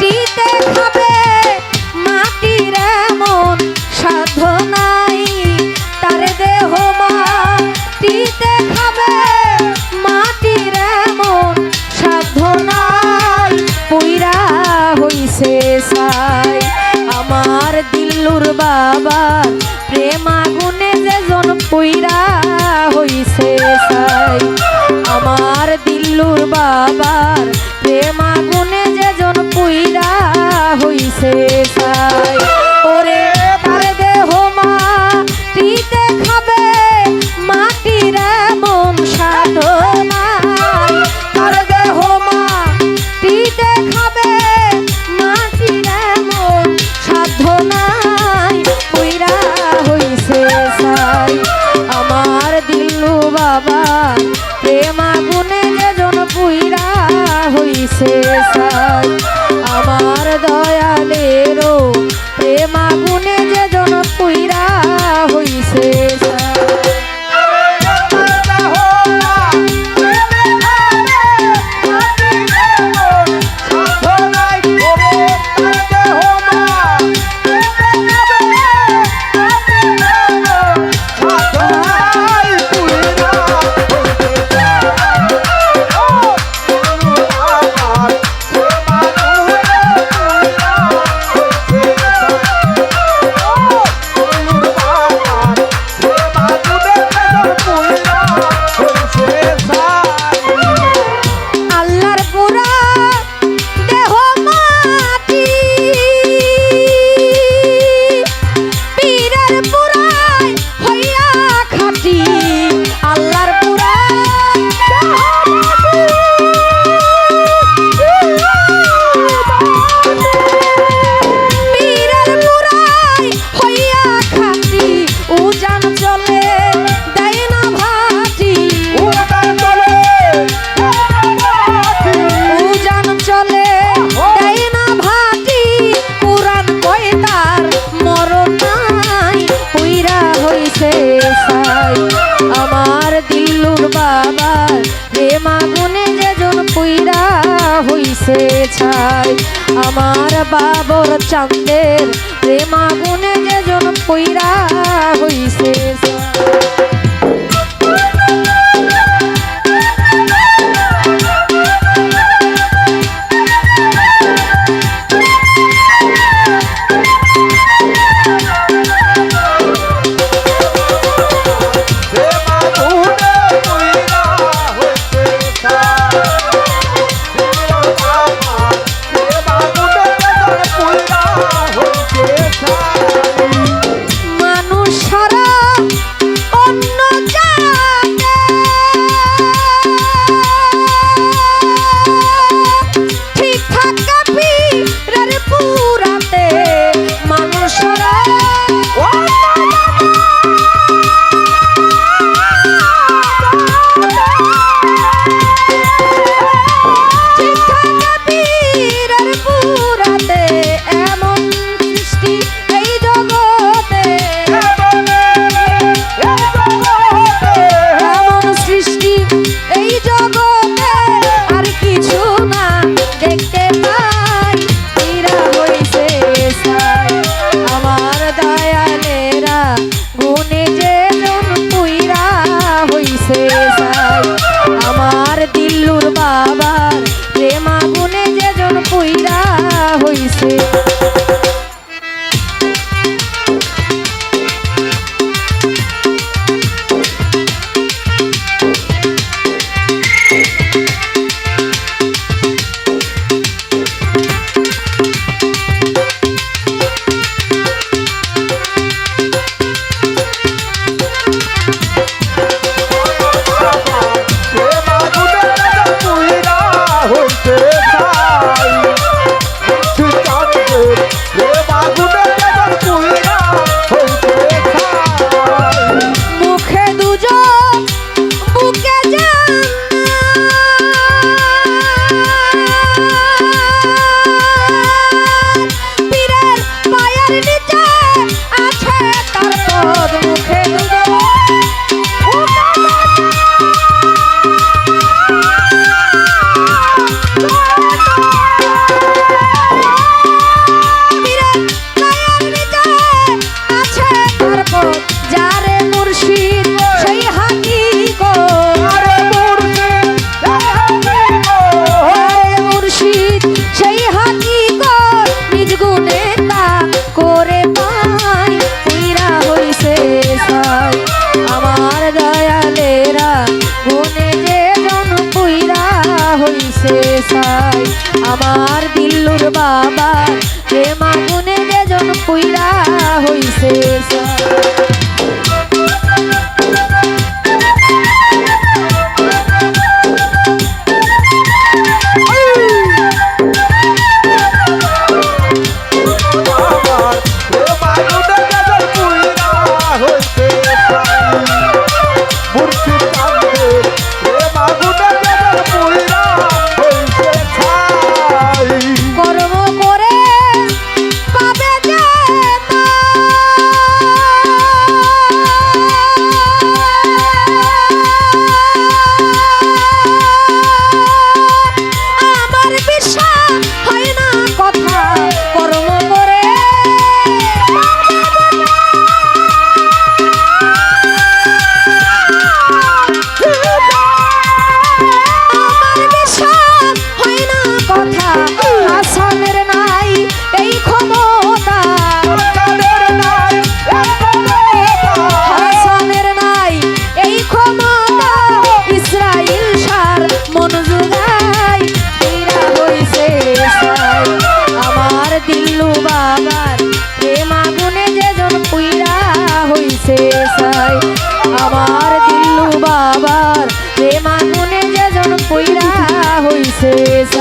মাটিতে খাবে মাটির সাধনাই তার দেহ মাটিতে খাবে। মাটির এমন সাধনাই পুইরা হইছে সাই। আমার দিল্লুর বাবা প্রেমা গুণে যেজন পুইরা হইছে সাই। আমার বাবার প্রেম আগুনে যেজন পুইরা হইছে সাই। ওরে তার দেহ মাটিতে খাবে, মাটির মন সাধন শেষ আমার দয়া গেছে ছাই। আমার বাবর চাঁদের যে যেজন পৈরা হইছে ছাই। আমার বাবা প্রেম আগুনে যে জন পুইরা হইছে। Jesus.